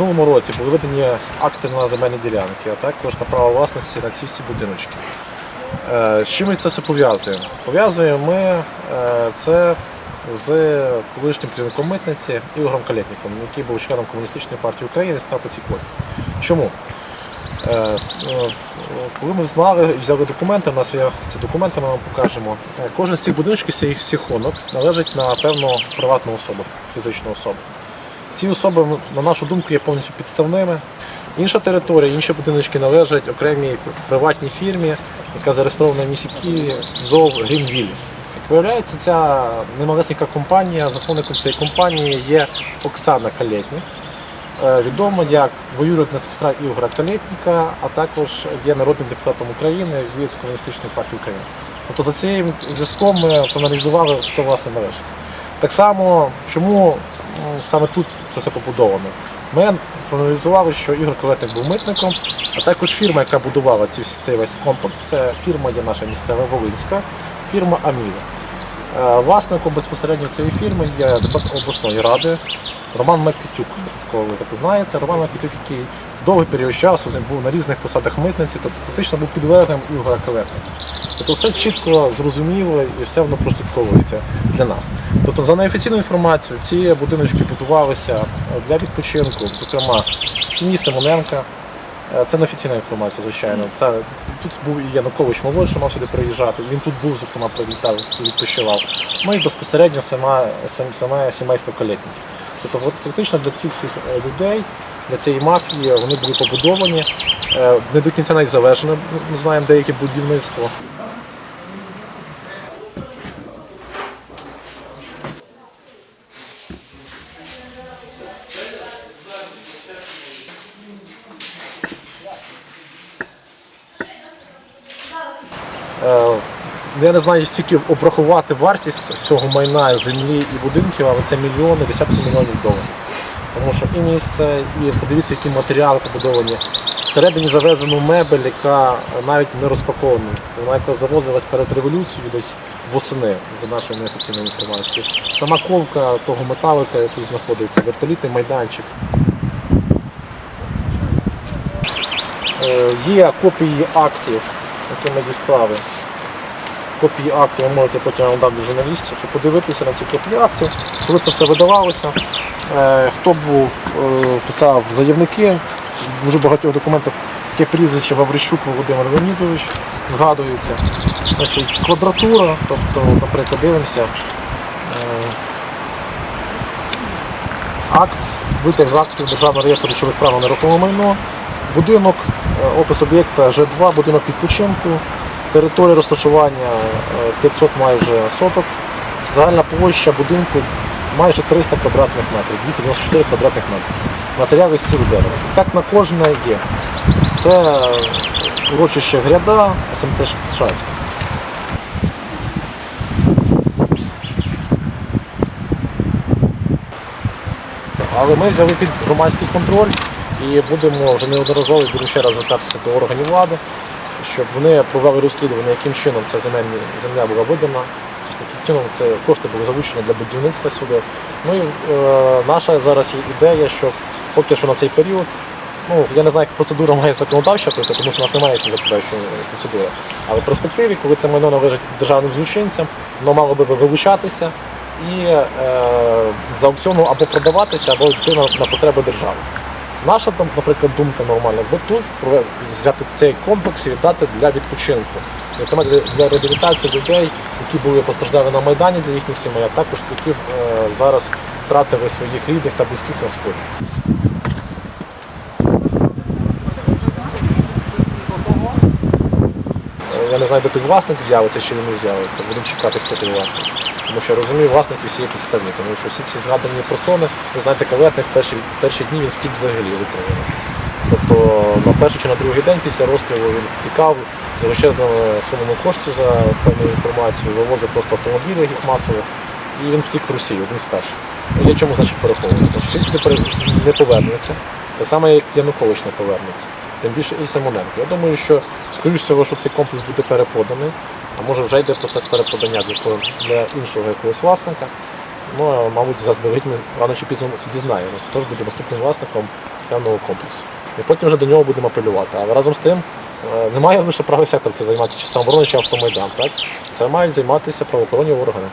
минулому році були видані акти на земельні ділянки, а також на право власності на ці всі будиночки. Е, З чим ми це все пов'язуємо? Пов'язуємо ми е, це з колишнім керівником митниці Ігорем Калєтніком, який був членом Комуністичної партії України, став по цій квоті. Чому? Е, Коли ми знали і взяли документи, у нас є ці документи, ми вам покажемо. Кожен з цих будиночків, цих хонок належить на певну приватну особу, фізичну особу. Ці особи, на нашу думку, є повністю підставними. Інша територія, інші будиночки належать окремій приватній фірмі, яка зареєстрована в місті Києві ЗОВ Willis. Як виявляється, ця немалесенька компанія, засновником цієї компанії є Оксана Калєтнік, е, відома як двоюрідна сестра Ігора Калєтніка, а також є народним депутатом України від Комуністичної партії України. Тобто за цим зв'язком ми проаналізували, хто власне належить. Так само, чому саме тут це все побудовано? Ми проаналізували, що Ігор Колетник був митником, а також фірма, яка будувала ці, цей весь комплекс, це фірма є наша місцева Волинська, фірма Аміва. Е, Власником безпосередньо цієї фірми є депутат обласної ради Роман Микитюк. Кого ви так знаєте, Роман Микитюк, який довгий період часу був на різних посадах митниці, тобто фактично був підлеглим Ігора Калетника. Тобто все чітко зрозуміло і все воно прослідковується для нас. Тобто, за неофіційною інформацією, ці будиночки будувалися для відпочинку, зокрема сім'ї Симоненка. Е, Це неофіційна інформація, звичайно. Це тут був і Янукович молодший, мав сюди приїжджати. Він тут був, зокрема, прилітав і відпочивав. Ну і безпосередньо сама, сам- саме сімейство Калєтніків. Тобто фактично для цих всіх е, людей, для цієї мафії вони були побудовані. Е, Не до кінця навіть завершено, ми знаємо деяке будівництво. Е, Я не знаю, стільки обрахувати вартість цього майна землі і будинків, але це мільйони, десятки мільйонів доларів. Тому що і місце, і подивіться, які матеріали побудовані. Всередині завезену мебель, яка навіть не розпакована. Вона яка завозилась перед революцією десь восени, за нашою неофіційною інформацією. Сама ковка того металика, який знаходиться, вертолітний майданчик. Е, Є копії актів, які ми дістали. Копії актів ви можете потім вам дам журналістів, щоб подивитися на ці копії актів, коли це все видавалося, е, хто був, е, писав заявники, в дуже багатьох документах таке прізвище Гаврищук Володимир Леонідович згадується. Значить, квадратура, тобто, наприклад, дивимося. е, Акт, витяг з акту Державного реєстру речових прав на нерухоме майно, будинок, е, опис об'єкта Ж2, будинок відпочинку, територія розташування е, 500 майже соток, загальна площа будинку майже 300 квадратних метрів, 294 квадратних метрів. Матеріали з цілу дерева. Так на кожне є. Це урочище Гряда, СМТ Шацька. Але ми взяли під громадський контроль і будемо вже неодноразово будемо ще раз звертатися до органів влади, щоб вони провели розслідування, яким чином ця земля була видана, яким це кошти були залучені для будівництва сюди. Ну і е, наша зараз є ідея, що поки що на цей період, ну я не знаю, як процедура має законодавча тому що у нас немає цієї законодавчої процедури. Але в перспективі, коли це майно належить державним злочинцям, воно мало би вилучатися і е, з аукціону або продаватися, або йти на, на потреби держави. Наша там, наприклад, думка нормальна, якби тут взяти цей комплекс і віддати для відпочинку. Зокрема, для, реабілітації людей, які були постраждали на Майдані для їхніх сімей, а також які е, зараз втратили своїх рідних та близьких на сході. Я не знаю, де той власник з'явиться чи він не з'явиться. Будемо чекати, хто той власник. Тому що я розумію, власник усі є підставні, тому що всі ці згадані персони, ви знаєте, каветник в перші, перші дні він втік взагалі з України. Тобто на перший чи на другий день після розстрілу він втікав з величезними сумами коштів за певну інформацію, вивозив просто автомобілі їх масово, і він втік в Росію, один з перших. Ну, Є чому значить переховувати? Значить, він не повернеться, так само, як Янукович не повернеться. Тим більше і Симоненко. Я думаю, що, скоріш всього, що цей комплекс буде перепроданий, а може вже йде процес переподання для, іншого якогось власника. Ну, мабуть, заздалегідь ми рано чи пізно дізнаємося. Тож буде наступним власником певного комплексу. І потім вже до нього будемо апелювати. Але разом з тим е, немає лише правий сектор це займатися чи самоборони, чи автомайдан. Так? Це мають займатися правоохоронні органи.